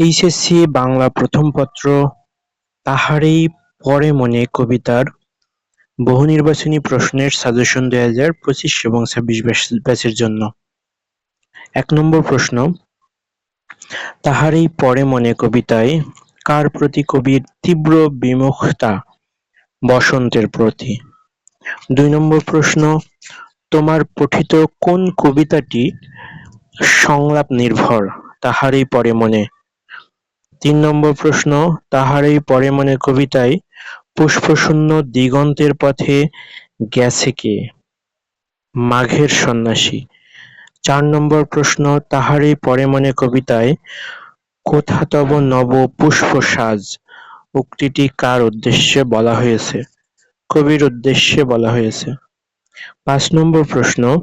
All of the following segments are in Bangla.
এইচএসসি বাংলা প্রথম পত্র, তাহারেই পরে মনে কবিতার বহু নির্বাচনী প্রশ্নের সাজেশন দুই হাজার পঁচিশ এবং ছাব্বিশ ব্যাচের জন্য। এক নম্বর প্রশ্ন, তাহারেই পরে মনে কবিতায় কার প্রতি কবির তীব্র বিমুখতা বসন্তের প্রতি? দুই নম্বর প্রশ্ন, তোমার পঠিত কোন কবিতাটি সংলাপ নির্ভর? তাহারই পরে মনে নম্বর প্রশ্ন, তাহারই পরে মনে কবিতায় পুষ্পশূন্য দিগন্তের পথে গেছে কে? মাঘের সন্ন্যাসী। চার নম্বর প্রশ্ন, তাহারই পরে মনে কবিতায় কোথা তব নব পুষ্প সাজ? উক্তিটি কার উদ্দেশ্যে বলা হয়েছে? কবির উদ্দেশ্যে বলা হয়েছে। পাঁচ নম্বর প্রশ্ন,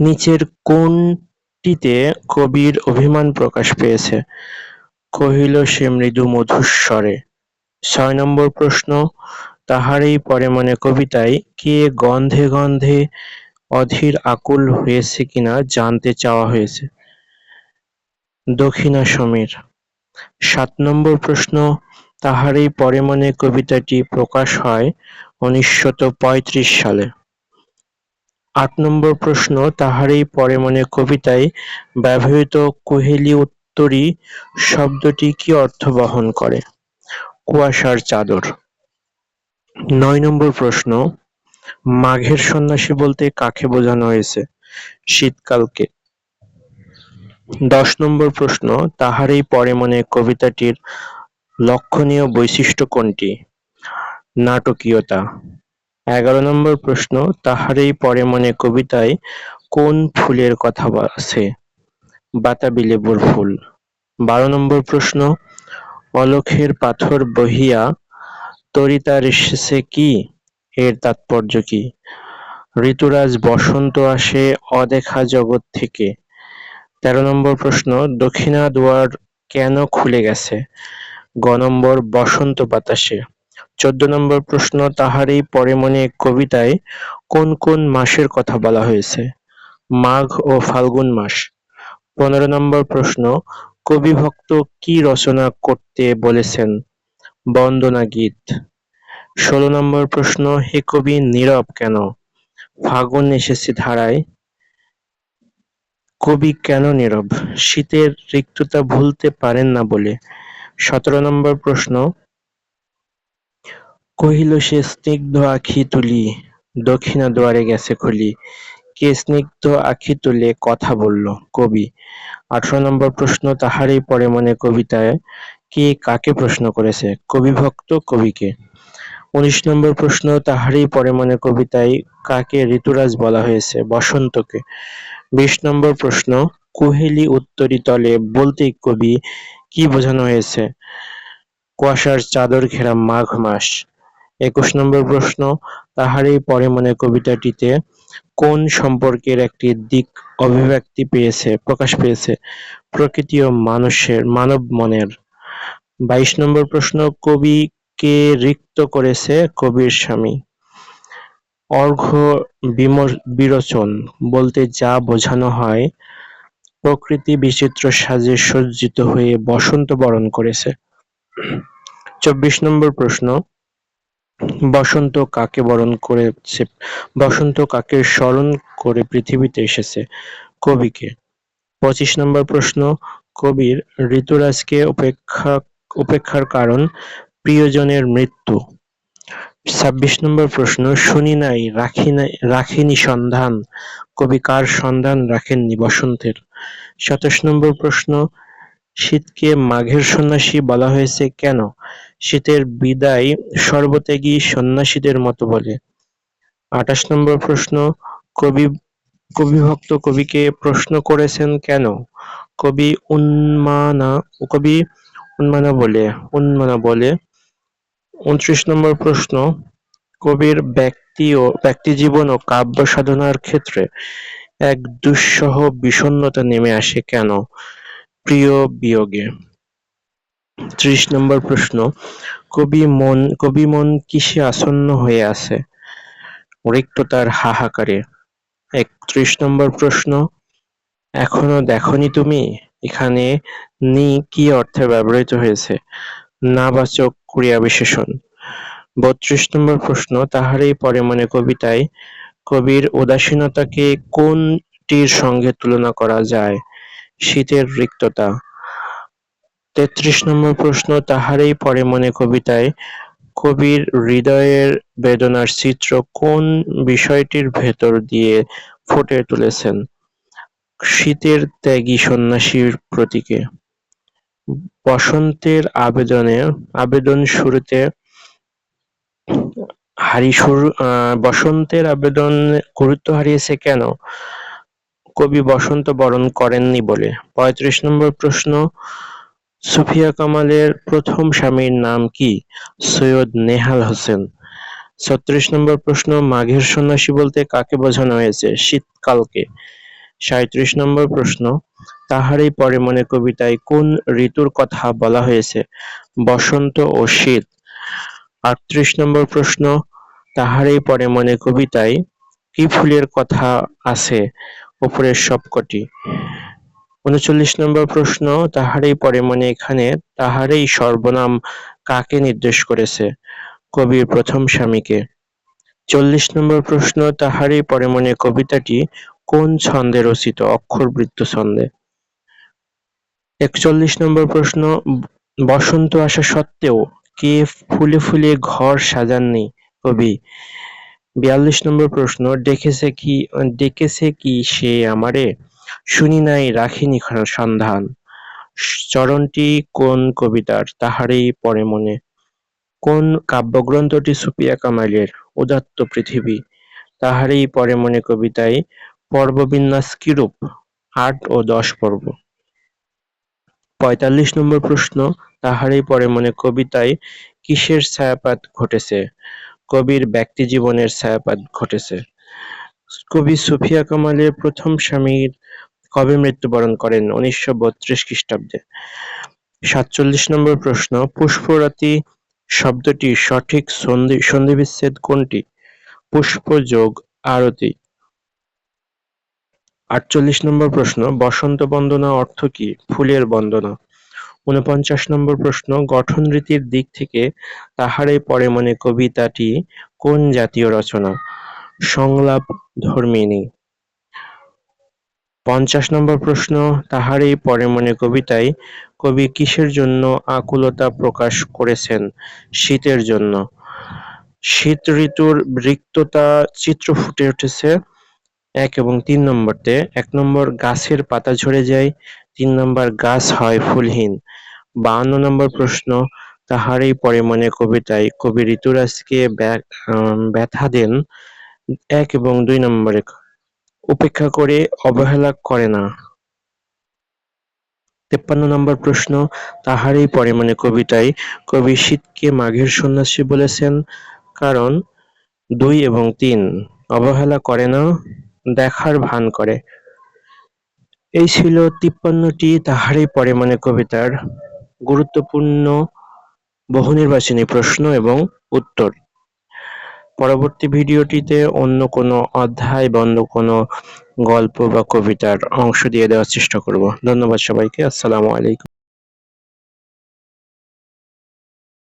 নিচের কোনটিতে কবির অভিমান প্রকাশ পেয়েছে? কহিল সে মৃদু মধুর স্বরে ছয় নম্বর প্রশ্ন, তাহারই পরে মনে কবিতায় কে গন্ধে গন্ধে অধীর আকুল হয়েছে কিনা জানতে চাওয়া হয়েছে। দক্ষিণা সমীর, সাত নম্বর প্রশ্ন, তাহারই পরে মনে কবিতাটি প্রকাশ হয় উনিশশত সালে। আট নম্বর প্রশ্ন, তাহারই পরে মনে কবিতায় ব্যবহৃত কোহেলি উত্তরী শব্দটি কি অর্থ বহন করে? কুয়াশার চাদর। নয় নম্বর প্রশ্ন, মাঘের সন্ন্যাসী বলতে কাকে বোঝানো হয়েছে? শীতকালকে। দশ নম্বর প্রশ্ন, তাহারই পরে মনে কবিতাটির লক্ষণীয় বৈশিষ্ট্য কোনটি? নাটকীয়তা। এগারো নম্বর প্রশ্ন, তাহারই পরে মনে কবিতায় কোন ফুলের কথা আছে? বাতাবি লেবুর ফুল। বারো নম্বর প্রশ্ন, অলখের পাথর বহিয়া তরিতার এসেছে কি? এর তাৎপর্য কি? ঋতুরাজ বসন্ত আসে অদেখা জগৎ থেকে। তেরো নম্বর প্রশ্ন, দক্ষিণা দুয়ার কেন খুলে গেছে? গ নম্বর, বসন্ত বাতাসে। চোদ্দ নম্বর প্রশ্ন, তাহারই পরে মনে কবিতায় কোন কোন মাসের কথা বলা হয়েছে? মাঘ ও ফাল্গুন মাস। পনেরো নম্বর প্রশ্ন, কবিভক্ত কি রচনা করতে বলেছেন? বন্দনা গীত। ষোলো নম্বর প্রশ্ন, হে কবি নীরব কেন? ফাগুন এসেছে ধারায়। কবি কেন নীরব? শীতের রিক্ততা ভুলতে পারেন না বলে। সতেরো নম্বর প্রশ্ন, কহিল সে স্নিগ্ধ আখি তুলি, দক্ষিণা দুয়ারে গেছে খুলি। কে স্নিগ্ধ আখি তুলে কথা বলল? কবি। আঠারো নম্বর প্রশ্ন তাহারই পরে মনে কবিতায় কে কাকে প্রশ্ন করেছে? কবিভক্ত কবিকে। উনিশ নম্বর প্রশ্ন তাহারই পরে মনে কবিতায় কাকে ঋতুরাজ বলা হয়েছে? বসন্তকে। বিশ নম্বর প্রশ্ন, কুহেলি উত্তরী তলে বলতে কবি কি বোঝানো হয়েছে? কুয়াশার চাদর ঘেরা মাঘ মাস। একুশ নম্বর প্রশ্ন তাহারই পরে মনে কবিতাটিতে কোন সম্পর্কের একটি দিক অভিব্যক্তি পেয়েছে, প্রকাশ পেয়েছে? প্রকৃতি ও মানুষের, মানব মনের। বাইশ নম্বর প্রশ্ন, কবি কে রিক্ত করেছে কবির স্বামী? অর্ঘ্য বিরোচন, বলতে যা বোঝানো হয়, প্রকৃতি বিচিত্র সাজে সজ্জিত হয়ে বসন্ত বরণ করেছে। চব্বিশ নম্বর প্রশ্ন বসন্ত কাকে বরণ করেছে? বসন্ত কাকে স্মরণ করে পৃথিবীতে এসেছে? কবিকে। পঁচিশ নম্বর প্রশ্ন, কবির ঋতুরাজকে উপেক্ষা, উপেক্ষার কারণ প্রিয়জনের মৃত্যু। ছাব্বিশ নম্বর প্রশ্ন, শুনি নাই, রাখি নাই, রাখিনি সন্ধান। কবি কার সন্ধান রাখেননি বসন্তের? সাতাশ নম্বর প্রশ্ন, শীতকে মাঘের সন্ন্যাসী বলা হয়েছে কেন? শীতের বিদায় সর্বত্যাগী সন্ন্যাসীদের মতো বলে। আঠাশ নম্বর প্রশ্ন, কবি, কবিভক্ত কবিকে প্রশ্ন করেছেন কেন? কবি উন্মানা কবি উন্মানা বলে উন্মানা বলে। উনত্রিশ নম্বর প্রশ্ন, কবির ব্যক্তি ও ব্যক্তি জীবন ও কাব্য সাধনার ক্ষেত্রে এক দুঃসহ বিষণ্ণতা নেমে আসে কেন? প্রিয় বিয়োগে। ত্রিশ নম্বর প্রশ্ন, কবি মন কবি মন কিসে আসন্ন হয়ে আছে? রিক্ততার হাহাকারে। একত্রিশ নম্বর প্রশ্ন, এখনও দেখনি তুমি? এখানে নি কি অর্থে ব্যবহৃত হয়েছে? নাবাচক ক্রিয়া বিশেষণ। বত্রিশ নম্বর প্রশ্ন, তাহারই পরে মনে কবিতায়, কবির উদাসীনতাকে কোনটির সঙ্গে তুলনা করা যায়? শীতের রিক্ততা। তেত্রিশ নম্বর প্রশ্ন, তাহারই পরে মনে কবিতায় কবির হৃদয়ের বেদনার চিত্র কোন বিষয়টির ভেতর দিয়ে ফুটে তুলেছেন? শীতের ত্যাগী সন্ন্যাসীর প্রতীকে। বসন্তের আবেদনে, আবেদন শুরুতে হারি শুরু বসন্তের আবেদন গুরুত্ব হারিয়েছে কেন? কবি বসন্ত বরণ করেননি বলে। পঁয়ত্রিশ নম্বর প্রশ্ন সুফিয়া কামালের প্রথম স্বামীর নাম কি? সৈয়দ নেহাল হোসেন। ছত্রিশ নম্বর প্রশ্ন, মাঘের সন্ন্যাসী বলতে কাকে বোঝানো হয়েছে? শীতকালকে। সাঁত্রিশ নম্বর প্রশ্ন, তাহারই পরে মনে কবিতায় কোন ঋতুর কথা বলা হয়েছে? বসন্ত ও শীত। আটত্রিশ নম্বর প্রশ্ন, তাহারই পরে মনে কবিতায় কি ফুলের কথা আছে উপরের সবকটি? উনচল্লিশ নম্বর প্রশ্ন, তাহারই পরে মনে এখানে, তাহারই সর্বনাম কাকে নির্দেশ করেছে? কবির প্রথম স্বামীকে। চল্লিশ নম্বর প্রশ্ন, তাহারই পরে মনে কবিতাটি কোন ছন্দে রচিত? অক্ষরবৃত্ত ছন্দে। একচল্লিশ নম্বর প্রশ্ন, বসন্ত আসা সত্ত্বেও কে ফুলে ফুলে ঘর সাজাননি? কবি, বিয়াল্লিশ নম্বর প্রশ্ন, ডেকেছে কি ডেকেছে কি সে আমারে? শুনি নাই, রাখিনি সন্ধান। চরণটি কোন কবিতার, তাহারই পরে মনে। কোন কাব্যগ্রন্থটি সুপিয়া কামালের, উদাত্ত পৃথিবী। তাহারই পরে মনে কবিতায়, পর্ববিন্যাস কিরূপ? আট ও দশ পর্ব। পঁয়তাল্লিশ নম্বর প্রশ্ন, তাহারই পরে মনে কবিতায়, কিসের ছায়াপাত ঘটেছে? কবির ব্যক্তিজীবনের ছায়াপাত ঘটেছে। কবি সুফিয়া কামালের প্রথম স্বামীর কবে মৃত্যুবরণ করেন? উনিশশো বত্রিশ খ্রিস্টাব্দে। সাতচল্লিশ নম্বর প্রশ্ন, পুষ্পরাতি শব্দটির সঠিক সন্ধি, সন্ধিবিচ্ছেদ কোনটি? পুষ্প যোগ আরতি। আটচল্লিশ নম্বর প্রশ্ন, বসন্ত বন্দনা অর্থ কি? ফুলের বন্দনা। উনপঞ্চাশ নম্বর প্রশ্ন, গঠন রীতির দিক থেকে তাহারে পরে মনে কবিতাটি কোন জাতীয় রচনা? সংলাপ ধর্মিনী পঞ্চাশ নম্বর প্রশ্ন, তাহারই পরে মনে কবিতায়, কবি কিসের জন্য আকুলতা প্রকাশ করেছেন? শীতের জন্য। শীত ঋতুর রিক্ততা চিত্র ফুটে উঠেছে এক এবং তিন নম্বরতে। এক নম্বর, গাছের পাতা ঝরে যায়। তিন নম্বর, গাছ হয় ফুলহীন। বাহান্ন নম্বর প্রশ্ন, তাহারই পরে মনে কবিতায়, কবি ঋতুরাজকে ব্যথা দেন এক এবং দুই নম্বরে উপেক্ষা করে অবহেলা করে না। তেপ্পান্ন নম্বর প্রশ্ন, তাহারই পরে মনে কবিতায় কবি শীতকে মাঘের সন্ন্যাসী বলেছেন, কারণ দুই এবং তিন অবহেলা করে না, দেখার ভান করে। এই ছিল তিপ্পান্নটি তাহারই পরে মনে কবিতার গুরুত্বপূর্ণ বহু নির্বাচনী প্রশ্ন এবং উত্তর। পরবর্তী ভিডিওটিতে অন্য কোনো অধ্যায় বা অন্য কোনো গল্প বা কবিতার অংশ দিয়ে দেওয়ার চেষ্টা করব। ধন্যবাদ সবাইকে। আসসালামু আলাইকুম।